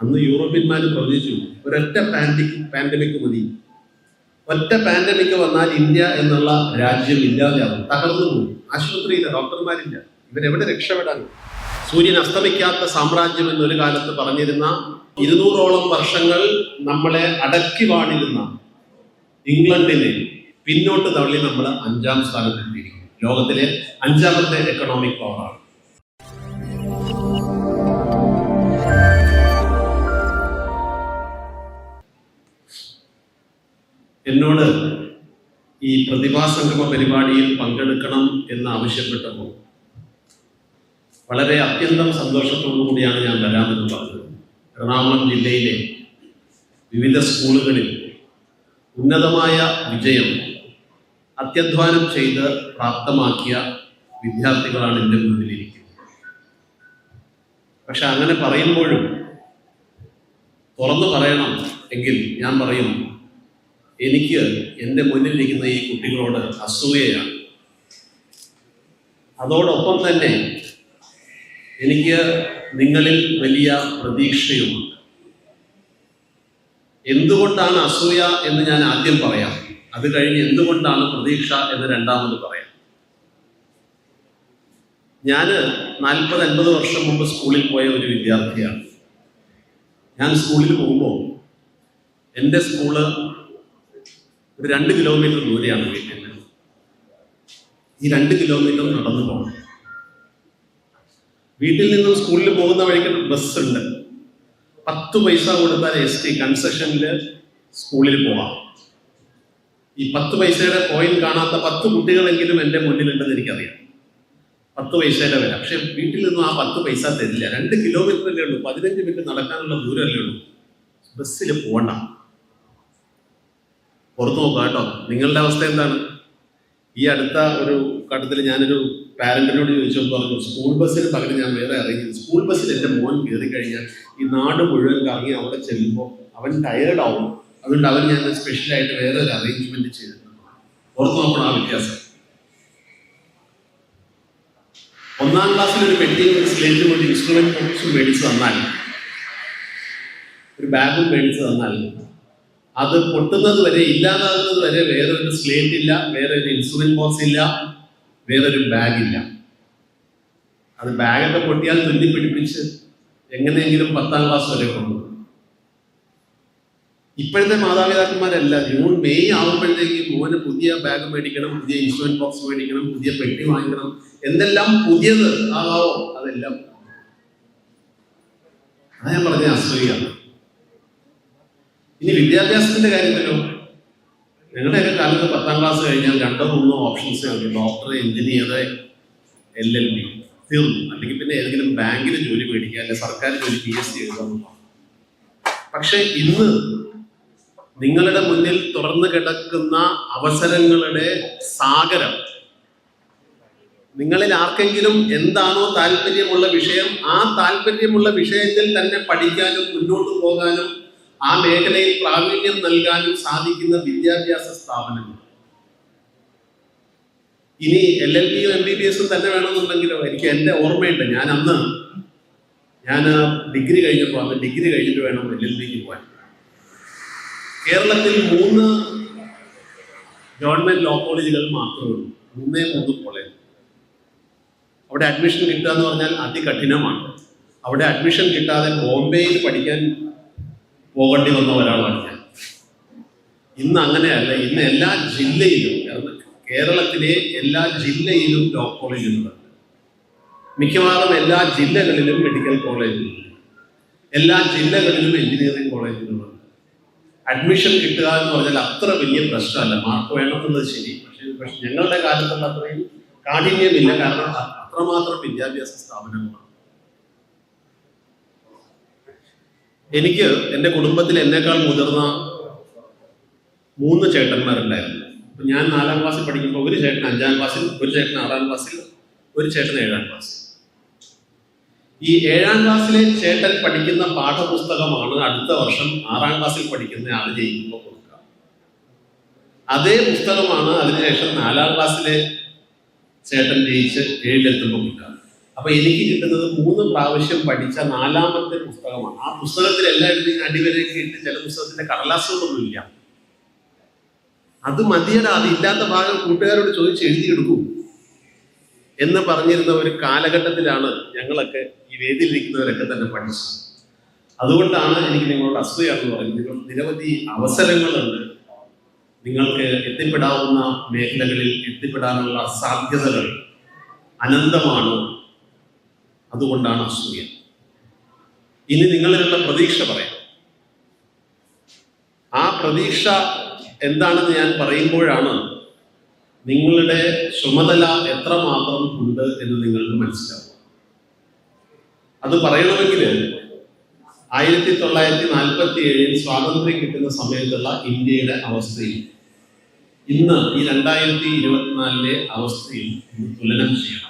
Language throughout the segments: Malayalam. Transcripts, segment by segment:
അന്ന് യൂറോപ്യന്മാർ പ്രവചിച്ചു ഒരൊറ്റ പാൻഡിക് പാൻഡമിക് മതി. ഒറ്റ പാൻഡമിക് വന്നാൽ ഇന്ത്യ എന്നുള്ള രാജ്യം ഇല്ലാതെയാവും. തകർന്നു പോകും ആശുപത്രിയില്ല ഡോക്ടർമാരില്ല. ഇവരെവിടെ രക്ഷപ്പെടാൻ? സൂര്യൻ അസ്തമിക്കാത്ത സാമ്രാജ്യം എന്നൊരു കാലത്ത് പറഞ്ഞിരുന്ന ഇരുന്നൂറോളം വർഷങ്ങൾ നമ്മളെ അടക്കി വാണിരുന്ന ഇംഗ്ലണ്ടിനെ പിന്നോട്ട് തള്ളി നമ്മൾ അഞ്ചാം സ്ഥാനത്തെത്തിയിരിക്കും ലോകത്തിലെ അഞ്ചാമത്തെ എക്കണോമിക് പവറാണ് എന്നോട് ഈ പ്രതിഭാസംഗമ പരിപാടിയിൽ പങ്കെടുക്കണം എന്ന് ആവശ്യപ്പെട്ടപ്പോൾ വളരെ അത്യന്തം സന്തോഷത്തോടു കൂടിയാണ് ഞാൻ വരാമെന്ന് പറഞ്ഞത്. എറണാകുളം ജില്ലയിലെ വിവിധ സ്കൂളുകളിൽ ഉന്നതമായ വിജയം അത്യധ്വാനം ചെയ്ത് പ്രാപ്തമാക്കിയ വിദ്യാർത്ഥികളാണ് എന്റെ മുന്നിലിരിക്കുന്നത്. പക്ഷെ അങ്ങനെ പറയുമ്പോഴും തുറന്നു പറയണം എങ്കിൽ ഞാൻ പറയും എനിക്ക് എന്റെ മുന്നിലിരിക്കുന്ന ഈ കുട്ടികളോട് അസൂയയാണ്. അതോടൊപ്പം തന്നെ എനിക്ക് നിങ്ങളിൽ വലിയ പ്രതീക്ഷയുമുണ്ട്. എന്തുകൊണ്ടാണ് അസൂയ എന്ന് ഞാൻ ആദ്യം പറയാം. അത് കഴിഞ്ഞ് എന്തുകൊണ്ടാണ് പ്രതീക്ഷ എന്ന് രണ്ടാമത് പറയാം. ഞാൻ നാൽപ്പത് അൻപത് വർഷം മുമ്പ് സ്കൂളിൽ പോയ ഒരു വിദ്യാർത്ഥിയാണ്. ഞാൻ സ്കൂളിൽ പോകുമ്പോൾ എന്റെ സ്കൂൾ ഒരു രണ്ട് കിലോമീറ്റർ ദൂരെയാണ് വീട്ടിൽ. നിന്ന് ഈ രണ്ട് കിലോമീറ്റർ നടന്നു പോകണം വീട്ടിൽ നിന്നും സ്കൂളിൽ പോകുന്ന വഴിക്ക് ബസ് ഉണ്ട്. പത്ത് പൈസ കൊടുത്താൽ എസ് ടി കൺസെഷനിൽ സ്കൂളിൽ പോവാം. ഈ പത്ത് പൈസയുടെ കോയിൻ കാണാത്ത പത്ത് കുട്ടികളെങ്കിലും എന്റെ മുന്നിലുണ്ടെന്ന് എനിക്കറിയാം. പത്ത് പൈസയുടെ വില. പക്ഷെ വീട്ടിൽ നിന്നും ആ പത്ത് പൈസ തരില്ല. രണ്ട് കിലോമീറ്ററല്ലേ ഉള്ളൂ. പതിനഞ്ച് മിനിറ്റ് നടക്കാനുള്ള ദൂരമല്ലേ ഉള്ളൂ. ബസ്സിൽ പോകണ്ട പുറത്തു നോക്കുക കേട്ടോ. നിങ്ങളുടെ അവസ്ഥ എന്താണ്? ഈ അടുത്ത ഒരു ഘട്ടത്തിൽ ഞാനൊരു പാരന്റിനോട് ചോദിച്ചപ്പോൾ പറഞ്ഞു സ്കൂൾ ബസ്സിന് പകരം ഞാൻ വേറെ അറിയിക്കുന്നു സ്കൂൾ ബസ്സിൽ എന്റെ മോൻ കയറി കഴിഞ്ഞാൽ ഈ നാട് മുഴുവൻ കറങ്ങി അവിടെ ചെല്ലുമ്പോൾ അവൻ ടയേർഡ് ആവും. അതുകൊണ്ട് അവൻ ഞാൻ സ്പെഷ്യലായിട്ട് വേറെ ഒരു അറേഞ്ച്മെന്റ് ചെയ്തിട്ടുണ്ട്. പുറത്തു നോക്കണം ആ വ്യത്യാസം. ഒന്നാം ക്ലാസ്സിൽ ഒരു സ്ലേറ്റ് സ്ലേറ്റും കൊണ്ട് ഇൻസ്ട്രുമെന്റ് ബോക്സും മേടിച്ച് തന്നാൽ ഒരു ബാഗും മേടിച്ച് തന്നാൽ അത് പൊട്ടുന്നത് വരെ ഇല്ലാതാകുന്നത് വരെ വേറൊരു സ്ലേറ്റ് ഇല്ല വേറെ ഒരു ഇൻസ്ട്രുമെന്റ് ബോക്സ് ഇല്ല വേറൊരു ബാഗ് ഇല്ല. അത് ബാഗൊക്കെ പൊട്ടിയാൽ തുന്നി പിടിപ്പിച്ച് എങ്ങനെയെങ്കിലും പത്താം ക്ലാസ് വരെ കൊണ്ടുപോകും. ഇപ്പോഴത്തെ മാതാപിതാക്കന്മാരല്ല ജൂൺ മെയ് ആകുമ്പോഴത്തേക്കും മോന് പുതിയ ബാഗ് മേടിക്കണം പുതിയ ഇൻസ്ട്രുമെന്റ് ബോക്സ് മേടിക്കണം പുതിയ പെട്ടി വാങ്ങിക്കണം. എന്തെല്ലാം പുതിയത് ആകാവോ അതെല്ലാം. അതാ ഞാൻ പറഞ്ഞ അസൂയാണ് ഇനി വിദ്യാഭ്യാസത്തിന്റെ കാര്യത്തിലോ ഞങ്ങളുടെയൊക്കെ കാലത്ത് പത്താം ക്ലാസ് കഴിഞ്ഞാൽ രണ്ടോ മൂന്നോ options doctor engineer L L B തീർന്നു. അല്ലെങ്കിൽ പിന്നെ ഏതെങ്കിലും ബാങ്കിൽ ജോലി മേടിക്കുക അല്ലെങ്കിൽ സർക്കാർ ജോലി പി എസ് സി എഴുതാൻ പക്ഷെ ഇന്ന് നിങ്ങളുടെ മുന്നിൽ തുറന്നു കിടക്കുന്ന അവസരങ്ങളുടെ സാഗരം. നിങ്ങളിൽ ആർക്കെങ്കിലും എന്താണോ താല്പര്യമുള്ള വിഷയം ആ താല്പര്യമുള്ള വിഷയത്തിൽ തന്നെ പഠിക്കാനും മുന്നോട്ട് പോകാനും ആ മേഖലയിൽ പ്രാവീണ്യം നൽകാനും സാധിക്കുന്ന വിദ്യാഭ്യാസ സ്ഥാപനങ്ങൾ. ഇനി എൽ എൽ ബിയും എം ബി ബി എസും തന്നെ വേണമെന്നുണ്ടെങ്കിലോ? എനിക്ക് എന്റെ ഓർമ്മയുണ്ട്. ഞാൻ അന്ന് ഞാൻ ഡിഗ്രി കഴിഞ്ഞപ്പോൾ അന്ന് ഡിഗ്രി കഴിഞ്ഞിട്ട് വേണം എൽ എൽ ബിക്ക് പോകാൻ. കേരളത്തിൽ മൂന്ന് ഗവൺമെന്റ് ലോ കോളേജുകൾ മാത്രമേ ഉള്ളൂ. മൂന്നേ മൂന്ന് കോളേജ് അവിടെ അഡ്മിഷൻ കിട്ടുക എന്ന് പറഞ്ഞാൽ അതികഠിനമാണ്. അവിടെ അഡ്മിഷൻ കിട്ടാതെ ബോംബെയിൽ പഠിക്കാൻ പോകേണ്ടി വന്ന ഒരാളാണ് ഞാൻ. ഇന്ന് അങ്ങനെയല്ല ഇന്ന് എല്ലാ ജില്ലയിലും കേരള- കേരളത്തിലെ എല്ലാ ജില്ലയിലും ലോ കോളേജുകളുണ്ട് മിക്കവാറും എല്ലാ ജില്ലകളിലും മെഡിക്കൽ കോളേജുകളുണ്ട് എല്ലാ ജില്ലകളിലും എഞ്ചിനീയറിംഗ് കോളേജുകളുണ്ട് അഡ്മിഷൻ കിട്ടുക എന്ന് പറഞ്ഞാൽ അത്ര വലിയ പ്രശ്നമല്ല. മാർക്ക് വേണമെന്നുള്ളത് ശരി പക്ഷേ പക്ഷെ ഞങ്ങളുടെ കാലത്തുള്ള അത്രയും കാഠിന്യമില്ല. കാരണം അത്രമാത്രം വിദ്യാഭ്യാസ സ്ഥാപനങ്ങളാണ്. എനിക്ക് എന്റെ കുടുംബത്തിൽ എന്നേക്കാൾ മുതിർന്ന മൂന്ന് ചേട്ടന്മാരുണ്ടായിരുന്നു. ഞാൻ നാലാം ക്ലാസ്സിൽ പഠിക്കുമ്പോൾ ഒരു ചേട്ടൻ അഞ്ചാം ക്ലാസ്സിൽ ഒരു ചേട്ടൻ ആറാം ക്ലാസ്സിൽ ഒരു ചേട്ടൻ ഏഴാം ക്ലാസ്സിൽ. ഈ ഏഴാം ക്ലാസ്സിലെ ചേട്ടൻ പഠിക്കുന്ന പാഠപുസ്തകമാണ് അടുത്ത വർഷം ആറാം ക്ലാസ്സിൽ പഠിക്കുന്ന ആൾ ജയിക്കുമ്പോൾ കൊടുക്കുക. അതേ പുസ്തകമാണ് അതിനുശേഷം നാലാം ക്ലാസ്സിലെ ചേട്ടൻ ജയിച്ച് ഏഴിലെത്തുമ്പോൾ കിട്ടുക അപ്പൊ എനിക്ക് കിട്ടുന്നത് മൂന്ന് പ്രാവശ്യം പഠിച്ച നാലാമത്തെ പുസ്തകമാണ്. ആ പുസ്തകത്തിൽ എല്ലായിടത്തും ഇങ്ങനെ അടിവരയൊക്കെ ഇട്ട് ചില പുസ്തകത്തിന്റെ കടലാസുകളൊന്നുമില്ല. അത് മതിയടാ അത് ഇല്ലാത്ത ഭാഗം കൂട്ടുകാരോട് ചോദിച്ച് എഴുതിയെടുക്കൂ എന്ന് പറഞ്ഞിരുന്ന ഒരു കാലഘട്ടത്തിലാണ് ഞങ്ങളൊക്കെ ഈ വേദിയിലിരിക്കുന്നവരൊക്കെ തന്നെ പഠിച്ചത്. അതുകൊണ്ടാണ് എനിക്ക് നിങ്ങളോട് അസൂയാണെന്ന് പറയുന്നത്. നിങ്ങൾ നിരവധി അവസരങ്ങളുണ്ട് നിങ്ങൾക്ക് എത്തിപ്പെടാവുന്ന മേഖലകളിൽ എത്തിപ്പെടാനുള്ള സാധ്യതകൾ അനന്തമാണ്? അതുകൊണ്ടാണ് അസൂയ. ഇനി നിങ്ങളിലുള്ള പ്രതീക്ഷ പറയാം. ആ പ്രതീക്ഷ എന്താണെന്ന് ഞാൻ പറയുമ്പോഴാണ് നിങ്ങളുടെ ചുമതല എത്രമാത്രം ഉണ്ട് എന്ന് നിങ്ങൾക്ക് മനസ്സിലാവും അത് പറയണമെങ്കിൽ ആയിരത്തി തൊള്ളായിരത്തി നാൽപ്പത്തി ഏഴിൽ സ്വാതന്ത്ര്യം കിട്ടുന്ന സമയത്തുള്ള ഇന്ത്യയുടെ അവസ്ഥയിൽ ഇന്ന് ഈ രണ്ടായിരത്തി ഇരുപത്തിനാലിലെ അവസ്ഥയിൽ ഒന്ന് തുലനം ചെയ്യണം.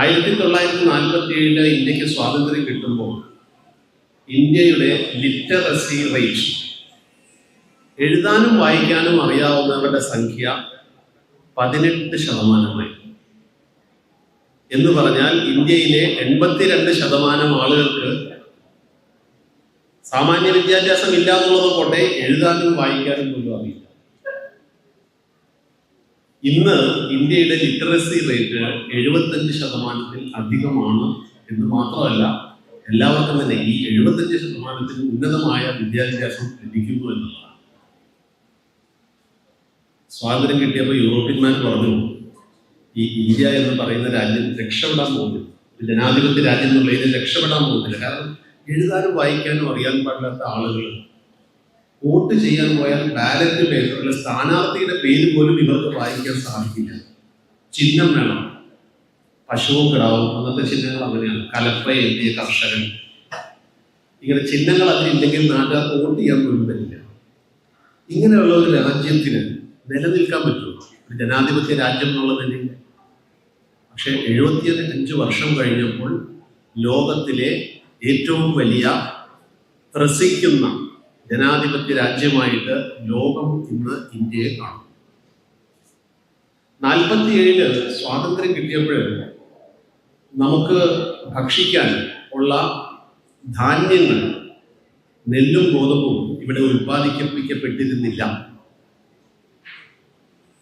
ആയിരത്തി തൊള്ളായിരത്തി നാൽപ്പത്തി ഏഴിൽ ഇന്ത്യയ്ക്ക് സ്വാതന്ത്ര്യം കിട്ടുമ്പോൾ ഇന്ത്യയുടെ ലിറ്ററസി റേറ്റ് എഴുതാനും വായിക്കാനും അറിയാവുന്നവരുടെ സംഖ്യ പതിനെട്ട് ശതമാനമായി. എന്ന് പറഞ്ഞാൽ ഇന്ത്യയിലെ എൺപത്തിരണ്ട് ശതമാനം ആളുകൾക്ക് സാമാന്യ വിദ്യാഭ്യാസം ഇല്ല എന്നുള്ളത് പോട്ടെ എഴുതാനും വായിക്കാനും പോലും അറിയില്ല. ഇന്ന് ഇന്ത്യയുടെ ലിറ്ററസി റേറ്റ് എഴുപത്തഞ്ച് ശതമാനത്തിൽ അധികമാണ് എന്ന് മാത്രമല്ല എല്ലാവർക്കും തന്നെ ഈ എഴുപത്തഞ്ച് ശതമാനത്തിൽ ഉന്നതമായ വിദ്യാഭ്യാസം ലഭിക്കുന്നു എന്നുള്ളതാണ്. സ്വാതന്ത്ര്യം കിട്ടിയപ്പോൾ യൂറോപ്യന്മാർ പറഞ്ഞു ഈ ഇന്ത്യ എന്ന് പറയുന്ന രാജ്യം രക്ഷപ്പെടാൻ പോകുന്നില്ല. ജനാധിപത്യ രാജ്യം എന്നുള്ളതിന് രക്ഷപ്പെടാൻ പോകുന്നില്ല. കാരണം എഴുതാനും വായിക്കാനും അറിയാൻ പാടില്ലാത്ത ആളുകൾ വോട്ട് ചെയ്യാൻ പോയാൽ ബാലറ്റ് പേപ്പറിൽ സ്ഥാനാർത്ഥിയുടെ പേര് പോലും ഇവർക്ക് വായിക്കാൻ സാധിക്കില്ല. ചിഹ്നം വേണം. പശുവും കിടാവും അങ്ങനത്തെ ചിഹ്നങ്ങൾ അങ്ങനെയാണ്. കലപ്പ എഴുതിയ കർഷകൻ. ഇങ്ങനെ ചിഹ്നങ്ങൾ അതിലില്ലെങ്കിൽ നാട്ടുകാർക്ക് വോട്ട് ചെയ്യാൻ പോലും പറ്റില്ല. ഇങ്ങനെയുള്ള ഒരു രാജ്യത്തിന് നിലനിൽക്കാൻ പറ്റുള്ളൂ ജനാധിപത്യ രാജ്യം എന്നുള്ളതിന് പക്ഷെ എഴുപത്തി അഞ്ച് വർഷം കഴിഞ്ഞപ്പോൾ ലോകത്തിലെ ഏറ്റവും വലിയ ത്രസിക്കുന്ന ജനാധിപത്യ രാജ്യമായിട്ട് ലോകം ഇന്ന് ഇന്ത്യയെ കാണും. നാൽപ്പത്തിയേഴിൽ സ്വാതന്ത്ര്യം കിട്ടിയപ്പോൾ നമുക്ക് ഭക്ഷിക്കാൻ ഉള്ള ധാന്യങ്ങൾ നെല്ലും ഗോതമ്പും ഇവിടെ ഉൽപ്പാദിപ്പിക്കപ്പെട്ടിരുന്നില്ല.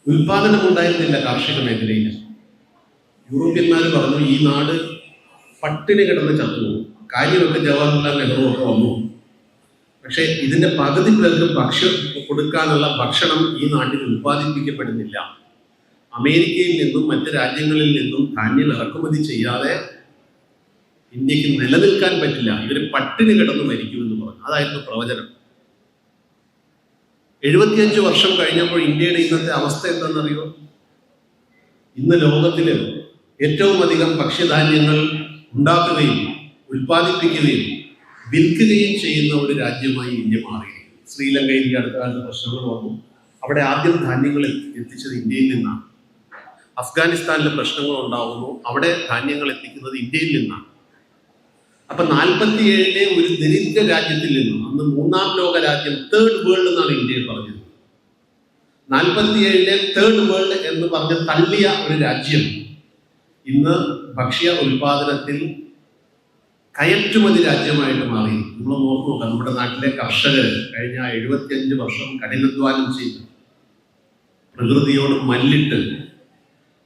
ഉൽപാദനം ഉണ്ടായിരുന്നില്ല കാർഷിക മേഖലയിൽ യൂറോപ്യന്മാർ പറഞ്ഞു ഈ നാട് പട്ടിണി കിടന്ന് ചത്തു കാര്യമൊക്കെ ജവഹർലാൽ നെഹ്റു ഒക്കെ വന്നു. പക്ഷേ ഇതിന്റെ പകുതി പേർക്ക് ഭക്ഷ്യം കൊടുക്കാനുള്ള ഭക്ഷണം ഈ നാട്ടിൽ ഉൽപ്പാദിപ്പിക്കപ്പെടുന്നില്ല. അമേരിക്കയിൽ നിന്നും മറ്റ് രാജ്യങ്ങളിൽ നിന്നും ധാന്യം ഇറക്കുമതി ചെയ്യാതെ ഇന്ത്യയ്ക്ക് നിലനിൽക്കാൻ പറ്റില്ല. ഇവർ പട്ടിണി കിടന്ന് മരിക്കുമെന്ന് പറഞ്ഞു. അതായിരുന്നു പ്രവചനം. എഴുപത്തിയഞ്ച് വർഷം കഴിഞ്ഞപ്പോൾ ഇന്ത്യയുടെ ഇന്നത്തെ അവസ്ഥ എന്താണെന്നറിയോ? ഇന്ന് ലോകത്തിൽ ഏറ്റവും അധികം ഭക്ഷ്യധാന്യങ്ങൾ ഉണ്ടാക്കുകയും ഉൽപ്പാദിപ്പിക്കുകയും വിൽക്കുകയും ചെയ്യുന്ന ഒരു രാജ്യമായി ഇന്ത്യ മാറിയിരിക്കുന്നു ശ്രീലങ്കയിൽ ഈ അടുത്ത കാലത്ത് പ്രശ്നങ്ങൾ വന്നു. അവിടെ ആദ്യം ധാന്യങ്ങൾ എത്തി- എത്തിച്ചത് ഇന്ത്യയിൽ നിന്നാണ്. അഫ്ഗാനിസ്ഥാനിലെ പ്രശ്നങ്ങൾ ഉണ്ടാവുന്നു. അവിടെ ധാന്യങ്ങൾ എത്തിക്കുന്നത് ഇന്ത്യയിൽ നിന്നാണ്. അപ്പൊ നാൽപ്പത്തിയേഴിലെ ഒരു ദരിദ്ര രാജ്യത്തിൽ നിന്നും അന്ന് മൂന്നാം ലോക രാജ്യം തേർഡ് വേൾഡ് എന്നാണ് ഇന്ത്യയിൽ പറഞ്ഞത്. നാൽപ്പത്തിയേഴിലെ തേർഡ് വേൾഡ് എന്ന് പറഞ്ഞ് തള്ളിയ ഒരു രാജ്യം. ഇന്ന് ഭക്ഷ്യ ഉൽപാദനത്തിൽ കയറ്റുമതി രാജ്യമായിട്ട് മാറി. നമ്മൾ നോക്കി നോക്കാം നമ്മുടെ നാട്ടിലെ കർഷകർ കഴിഞ്ഞ എഴുപത്തിയഞ്ച് വർഷം കഠിനാധ്വാനം ചെയ്തു. പ്രകൃതിയോട് മല്ലിട്ട്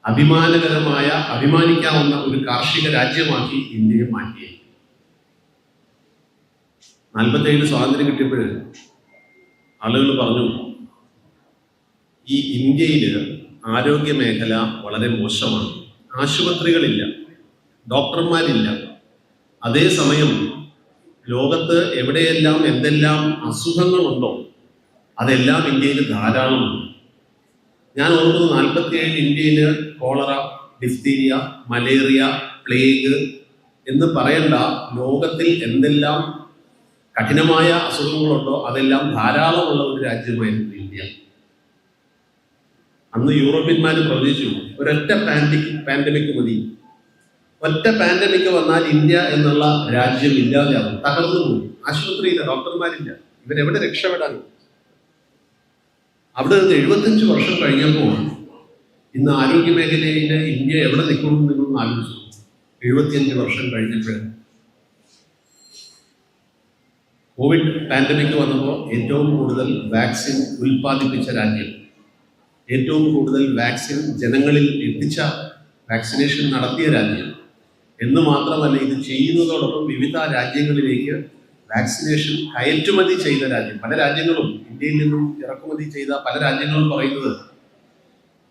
അഭിമാനകരമായ അഭിമാനിക്കാവുന്ന ഒരു കാർഷിക രാജ്യമാക്കി ഇന്ത്യയെ മാറ്റിയത് നാൽപ്പത്തേഴ് സ്വാതന്ത്ര്യം കിട്ടിയപ്പോൾ ആളുകൾ പറഞ്ഞു ഈ ഇന്ത്യയിൽ ആരോഗ്യ മേഖല വളരെ മോശമാണ്. ആശുപത്രികളില്ല ഡോക്ടർമാരില്ല അതേസമയം ലോകത്ത് എവിടെയെല്ലാം എന്തെല്ലാം അസുഖങ്ങളുണ്ടോ അതെല്ലാം ഇന്ത്യയിൽ ധാരാളമുണ്ട്. ഞാൻ ഓർക്കുന്നത് നാൽപ്പത്തിയേഴ് ഇന്ത്യയിൽ കോളറ ഡിഫ്തീരിയ മലേറിയ പ്ലേഗ് എന്ന് പറയണ്ട ലോകത്തിൽ എന്തെല്ലാം കഠിനമായ അസുഖങ്ങളുണ്ടോ അതെല്ലാം ധാരാളമുള്ള ഒരു രാജ്യമായിരുന്നു ഇന്ത്യ. അന്ന് യൂറോപ്യന്മാർ പ്രവചിച്ചു ഒരൊറ്റ പാൻഡിക് പാൻഡമിക് മതി. ഒറ്റ പാൻഡമിക് വന്നാൽ ഇന്ത്യ എന്നുള്ള രാജ്യം ഇല്ലാതെയാവും. തകർന്നു പോകും. ആശുപത്രിയില്ല ഡോക്ടർമാരില്ല. ഇവരെവിടെ രക്ഷപ്പെടാൻ? അവിടെ നിന്ന് എഴുപത്തഞ്ച് വർഷം കഴിഞ്ഞപ്പോൾ ഇന്ന് ആരോഗ്യ മേഖലയിൽ ഇന്ത്യ എവിടെ നിൽക്കുമെന്ന് നിങ്ങളൊന്ന് ആലോചിച്ചു. എഴുപത്തിയഞ്ച് വർഷം കഴിഞ്ഞപ്പോഴും കോവിഡ് പാൻഡമിക് വന്നപ്പോൾ ഏറ്റവും കൂടുതൽ വാക്സിൻ ഉൽപ്പാദിപ്പിച്ച രാജ്യം. ഏറ്റവും കൂടുതൽ വാക്സിൻ ജനങ്ങളിൽ എത്തിച്ച വാക്സിനേഷൻ നടത്തിയ രാജ്യം. എന്ന് മാത്രമല്ല ഇത് ചെയ്യുന്നതോടൊപ്പം വിവിധ രാജ്യങ്ങളിലേക്ക് വാക്സിനേഷൻ കയറ്റുമതി ചെയ്ത രാജ്യം. പല രാജ്യങ്ങളും ഇന്ത്യയിൽ നിന്നും ഇറക്കുമതി ചെയ്ത പല രാജ്യങ്ങളും പറയുന്നത്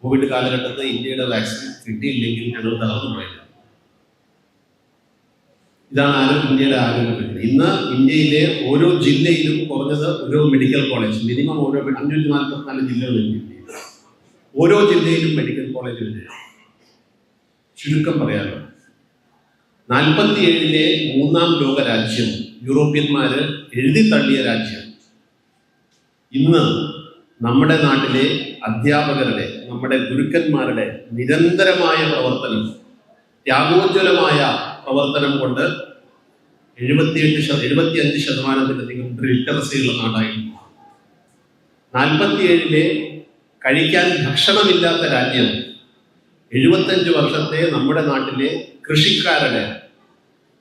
കോവിഡ് കാലഘട്ടത്തിൽ ഇന്ത്യയുടെ വാക്സിൻ കിട്ടിയില്ലെങ്കിൽ ഞങ്ങൾ തളർന്നു പറയുന്നത് ഇതാണ് ആരും ഇന്ത്യയുടെ ആരോഗ്യ ഇന്ന് ഇന്ത്യയിലെ ഓരോ ജില്ലയിലും കുറഞ്ഞത് ഓരോ മെഡിക്കൽ കോളേജ് മിനിമം ഓരോ അഞ്ഞൂറ്റി നാൽപ്പത്തിനാല് ജില്ലകളിൽ ഓരോ ജില്ലയിലും മെഡിക്കൽ കോളേജ് ഉണ്ട് ചുരുക്കം പറയാലോ. നാൽപ്പത്തിയേഴിലെ മൂന്നാം ലോക രാജ്യം യൂറോപ്യന്മാര് എഴുതി തള്ളിയ രാജ്യം. ഇന്ന് നമ്മുടെ നാട്ടിലെ അധ്യാപകരുടെ നമ്മുടെ ഗുരുക്കന്മാരുടെ നിരന്തരമായ പ്രവർത്തനം ത്യാഗോജ്വലമായ പ്രവർത്തനം കൊണ്ട് എഴുപത്തിയെട്ട് ശത എഴുപത്തിയഞ്ച് ശതമാനത്തിലധികം ലിറ്ററസിയുള്ള നാടായിരുന്നു. നാൽപ്പത്തിയേഴിലെ കഴിക്കാൻ ഭക്ഷണമില്ലാത്ത രാജ്യം എഴുപത്തഞ്ച് വർഷത്തെ നമ്മുടെ നാട്ടിലെ കൃഷിക്കാരുടെ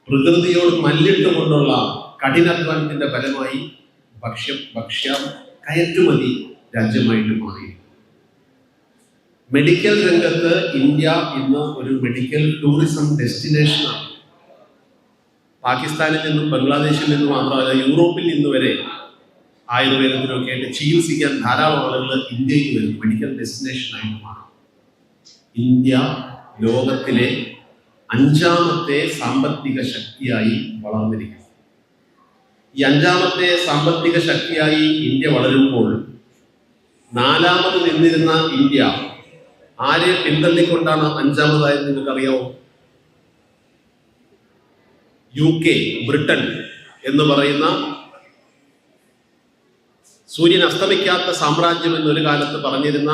പ്രകൃതിയോട് മല്ലിട്ടുകൊണ്ടുള്ള കഠിനാധ്വാനത്തിന്റെ ഫലമായി ഭക്ഷ്യ ഭക്ഷ്യ കയറ്റുമതി രാജ്യമായിട്ട് മാറി. മെഡിക്കൽ രംഗത്ത് ഇന്ത്യ ഇന്ന് ഒരു മെഡിക്കൽ ടൂറിസം ഡെസ്റ്റിനേഷനാണ്. പാകിസ്ഥാനിൽ നിന്നും ബംഗ്ലാദേശിൽ നിന്നും മാത്രമല്ല യൂറോപ്പിൽ നിന്ന് വരെ ആയുർവേദത്തിനൊക്കെ ആയിട്ട് ചികിത്സിക്കാൻ ധാരാളം ആളുകൾ ഇന്ത്യയിൽ വരും. മെഡിക്കൽ ഡെസ്റ്റിനേഷനായിട്ട് മാറും. ഇന്ത്യ ലോകത്തിലെ അഞ്ചാമത്തെ സാമ്പത്തിക ശക്തിയായി വളർന്നിരിക്കുന്നു. ഈ അഞ്ചാമത്തെ സാമ്പത്തിക ശക്തിയായി ഇന്ത്യ വളരുമ്പോൾ നാലാമത് നിന്നിരുന്ന ഇന്ത്യ ആരെ പിന്തള്ളിക്കൊണ്ടാണ് അഞ്ചാമതായത് നിങ്ങൾക്കറിയാവോ? യു കെ ബ്രിട്ടൻ എന്ന് പറയുന്ന സൂര്യൻ അസ്തമിക്കാത്ത സാമ്രാജ്യം എന്നൊരു കാലത്ത് പറഞ്ഞിരുന്ന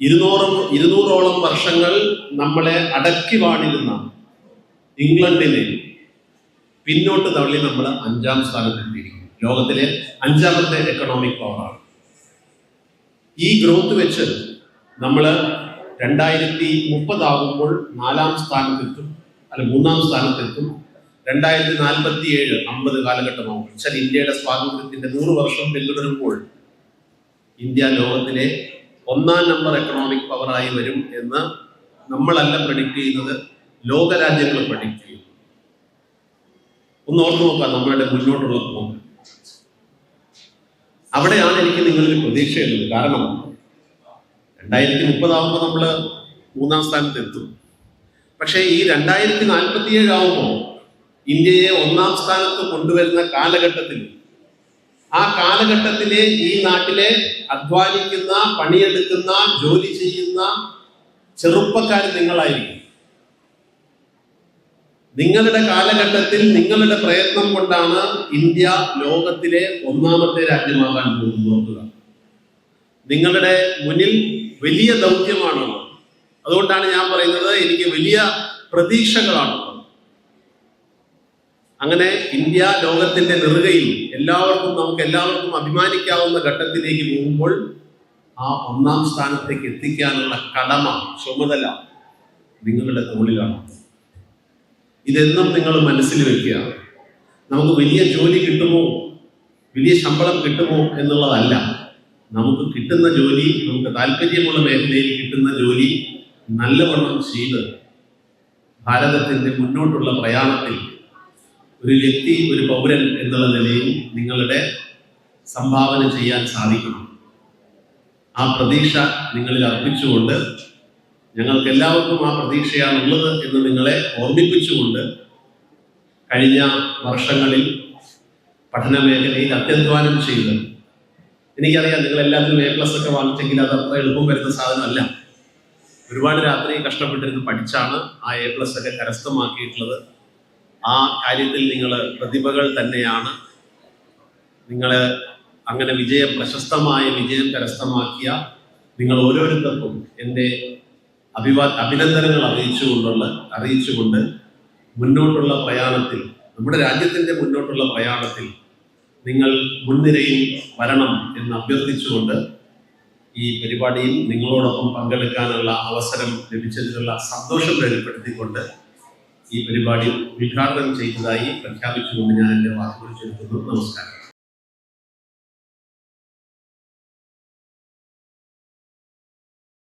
ഇരുന്നൂറും ഇരുന്നൂറോളം വർഷങ്ങൾ നമ്മളെ അടക്കി വാണിരുന്ന ഇംഗ്ലണ്ടിനെ പിന്നോട്ട് തള്ളി നമ്മൾ അഞ്ചാം സ്ഥാനത്തെത്തിയിരിക്കുന്നു ലോകത്തിലെ അഞ്ചാമത്തെ എക്കണോമിക് പവറാണ് ഈ ഗ്രോത്ത് വെച്ച് നമ്മൾ രണ്ടായിരത്തി മുപ്പതാകുമ്പോൾ നാലാം സ്ഥാനത്തെത്തും അല്ല മൂന്നാം സ്ഥാനത്തെത്തും. രണ്ടായിരത്തി നാൽപ്പത്തി ഏഴ് അമ്പത് കാലഘട്ടമാകും. വെച്ചാൽ ഇന്ത്യയുടെ സ്വാതന്ത്ര്യത്തിന്റെ നൂറ് വർഷം പിന്തുടരുമ്പോൾ ഇന്ത്യ ലോകത്തിലെ ഒന്നാം നമ്പർ എക്കണോമിക് പവറായി വരും എന്ന് നമ്മളല്ല പ്രഡിക്റ്റ് ചെയ്യുന്നത്. ലോകരാജ്യങ്ങൾ പ്രഡിക്റ്റ് ചെയ്യും ഒന്ന് ഓർത്ത് നോക്കാം നമ്മളുടെ മുന്നോട്ടുള്ള പോക്ക്. അവിടെയാണ് എനിക്ക് നിങ്ങളിൽ പ്രതീക്ഷയുള്ളത് കാരണം രണ്ടായിരത്തി മുപ്പതാവുമ്പോൾ നമ്മൾ മൂന്നാം സ്ഥാനത്ത് എത്തും പക്ഷേ ഈ രണ്ടായിരത്തി നാൽപ്പത്തി ഏഴാവുമ്പോൾ ഇന്ത്യയെ ഒന്നാം സ്ഥാനത്ത് കൊണ്ടുവരുന്ന കാലഘട്ടത്തിൽ ആ കാലഘട്ടത്തിലെ ഈ നാട്ടിലെ അധ്വാനിക്കുന്ന പണിയെടുക്കുന്ന ജോലി ചെയ്യുന്ന ചെറുപ്പക്കാർ നിങ്ങളായിരിക്കും. നിങ്ങളുടെ കാലഘട്ടത്തിൽ നിങ്ങളുടെ പ്രയത്നം കൊണ്ടാണ് ഇന്ത്യ ലോകത്തിലെ ഒന്നാമത്തെ രാജ്യമാകാൻ പോകുന്നത് നിങ്ങളുടെ മുന്നിൽ വലിയ ദൗത്യമാണുള്ളത്. അതുകൊണ്ടാണ് ഞാൻ പറയുന്നത് എനിക്ക് വലിയ പ്രതീക്ഷകളാണുള്ളത് അങ്ങനെ ഇന്ത്യ ലോകത്തിന്റെ നെറുകയിൽ എല്ലാവർക്കും നമുക്ക് എല്ലാവർക്കും അഭിമാനിക്കാവുന്ന ഘട്ടത്തിലേക്ക് പോകുമ്പോൾ ആ ഒന്നാം സ്ഥാനത്തേക്ക് എത്തിക്കാനുള്ള കടമ ചുമതല നിങ്ങളുടെ തോളിലാണ്. ഇതെന്നും നിങ്ങൾ മനസ്സിൽ വെക്കുക. നമുക്ക് വലിയ ജോലി കിട്ടുമോ? വലിയ ശമ്പളം കിട്ടുമോ എന്നുള്ളതല്ല. നമുക്ക് കിട്ടുന്ന ജോലി നമുക്ക് താല്പര്യമുള്ള മേഖലയിൽ കിട്ടുന്ന ജോലി നല്ലവണ്ണം ചെയ്ത് ഭാരതത്തിന്റെ മുന്നോട്ടുള്ള പ്രയാണത്തിൽ ഒരു വ്യക്തി ഒരു പൗരൻ എന്നുള്ള നിലയിൽ നിങ്ങളുടെ സംഭാവന ചെയ്യാൻ സാധിക്കണം. ആ പ്രതീക്ഷ നിങ്ങളിൽ അർപ്പിച്ചുകൊണ്ട് ഞങ്ങൾക്ക് എല്ലാവർക്കും ആ പ്രതീക്ഷയാണുള്ളത് എന്ന് നിങ്ങളെ ഓർമ്മിപ്പിച്ചുകൊണ്ട് കഴിഞ്ഞ വർഷങ്ങളിൽ പഠന മേഖലയിൽ അത്യധ്വാനം ചെയ്ത് എനിക്കറിയാം നിങ്ങൾ എല്ലാത്തിനും എ പ്ലസ് ഒക്കെ വാങ്ങിച്ചെങ്കിൽ അത് അത്ര എളുപ്പം വരുന്ന സാധനമല്ല. ഒരുപാട് രാത്രി കഷ്ടപ്പെട്ടിരുന്ന് പഠിച്ചാണ് ആ എ പ്ലസ് ഒക്കെ കരസ്ഥമാക്കിയിട്ടുള്ളത്. ആ കാര്യത്തിൽ നിങ്ങൾ പ്രതിഭകൾ തന്നെയാണ്. നിങ്ങൾ അങ്ങനെ വിജയം പ്രശസ്തമായ വിജയം കരസ്ഥമാക്കിയ നിങ്ങൾ ഓരോരുത്തർക്കും എന്റെ അഭിവാ അഭിനന്ദനങ്ങൾ അറിയിച്ചുകൊണ്ടുള്ള അറിയിച്ചുകൊണ്ട് മുന്നോട്ടുള്ള പ്രയാണത്തിൽ നമ്മുടെ രാജ്യത്തിന്റെ മുന്നോട്ടുള്ള പ്രയാണത്തിൽ നിങ്ങൾ മുൻനിരയിൽ വരണം എന്ന് അഭ്യർത്ഥിച്ചുകൊണ്ട് ഈ പരിപാടിയിൽ നിങ്ങളോടൊപ്പം പങ്കെടുക്കാനുള്ള അവസരം ലഭിച്ചതിലുള്ള സന്തോഷം രേഖപ്പെടുത്തിക്കൊണ്ട് ഈ പരിപാടി ഉദ്ഘാടനം ചെയ്തതായി പ്രഖ്യാപിച്ചുകൊണ്ട് ഞാൻ എന്റെ വാക്കുകൾ ചുരുക്കുന്നു. നമസ്കാരം.